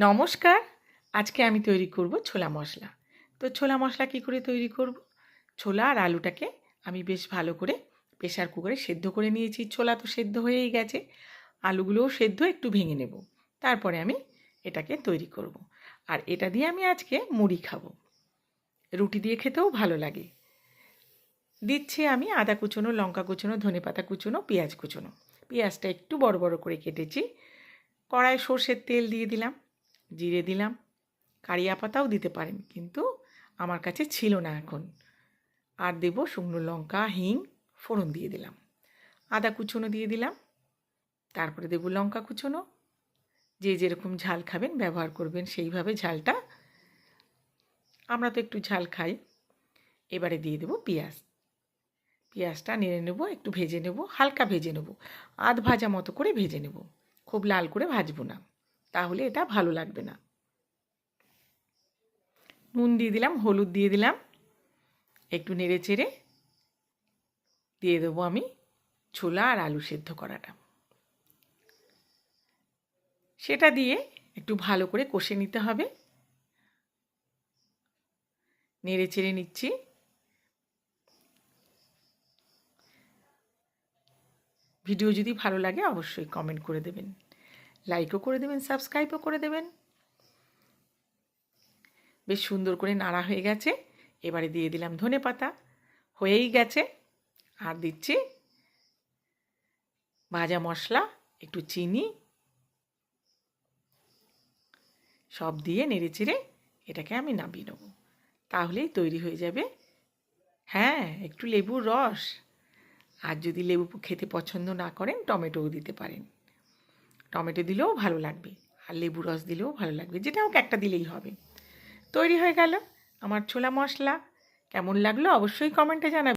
নমস্কার। আজকে আমি তৈরি করব ছোলা মশলা। তো ছোলা মশলা কী করে তৈরি করব? ছোলা আর আলুটাকে আমি বেশ ভালো করে প্রেশার কুকারে সেদ্ধ করে নিয়েছি। ছোলা তো সেদ্ধ হয়েই গেছে। আলুগুলোও সেদ্ধ, একটু ভেঙে নেব। তারপরে আমি এটাকে তৈরি করব। আর এটা দিয়ে আমি আজকে মুড়ি খাব। রুটি দিয়ে খেতেও ভালো লাগে। দিচ্ছি আমি আদা কুচোনো, লঙ্কা কুচোনো, ধনে পাতা কুচোনো, পেঁয়াজ কুচোনো। পেঁয়াজটা একটু বড় বড় করে কেটেছি। কড়াই সর্ষের তেল দিয়ে দিলাম। জিরে দিলাম। কারিয়া পাতাও দিতে পারেন, কিন্তু আমার কাছে ছিল না এখন। আর দেব শুকনো লঙ্কা, হিং ফোড়ন দিয়ে দিলাম। আদা কুচোনো দিয়ে দিলাম। তারপরে দেব লঙ্কা কুচোনো। যে যেরকম ঝাল খাবেন, ব্যবহার করবেন, সেইভাবে ঝালটা। আমরা তো একটু ঝাল খাই। এবারে দিয়ে দেবো পেঁয়াজ। পেঁয়াজটা নেড়ে নেব, একটু ভেজে নেব, হালকা ভেজে নেব। আধ ভাজা মতো করে ভেজে নেব। খুব লাল করে ভাজবো না। তাহলে এটা ভালো লাগবে না। নুন দিয়ে দিলাম, হলুদ দিয়ে দিলাম, একটু নেড়ে চেড়ে দিয়ে দেবো আমি ছোলা আর আলু সেদ্ধ করাটা। সেটা দিয়ে একটু ভালো করে কষে নিতে হবে। নেড়ে চেড়ে নিচ্ছি। ভিডিও যদি ভালো লাগে অবশ্যই কমেন্ট করে দেবেন। লাইকও করে দেবেন সাবস্ক্রাইবও করে দেবেন। বেশ সুন্দর করে নাড়া হয়ে গেছে। এবারে দিয়ে দিলাম ধনে পাতা। হয়েই গেছে। আর দিচ্ছি ভাজা মশলা, একটু চিনি। সব দিয়ে নেড়ে চেড়ে এটাকে আমি নামিয়ে নেব। তাহলেই তৈরি হয়ে যাবে। হ্যাঁ একটু লেবুর রস। আর যদি লেবু খেতে পছন্দ না করেন, টমেটোও দিতে পারেন। টমেটো দিলেও ভালো লাগবে আর লেবু রস দিলেও ভালো লাগবে, যেটা হোক একটা দিলেই হবে। তৈরি হয়ে গেল আমার ছোলা মশলা। কেমন লাগল অবশ্যই কমেন্টে জানাবে।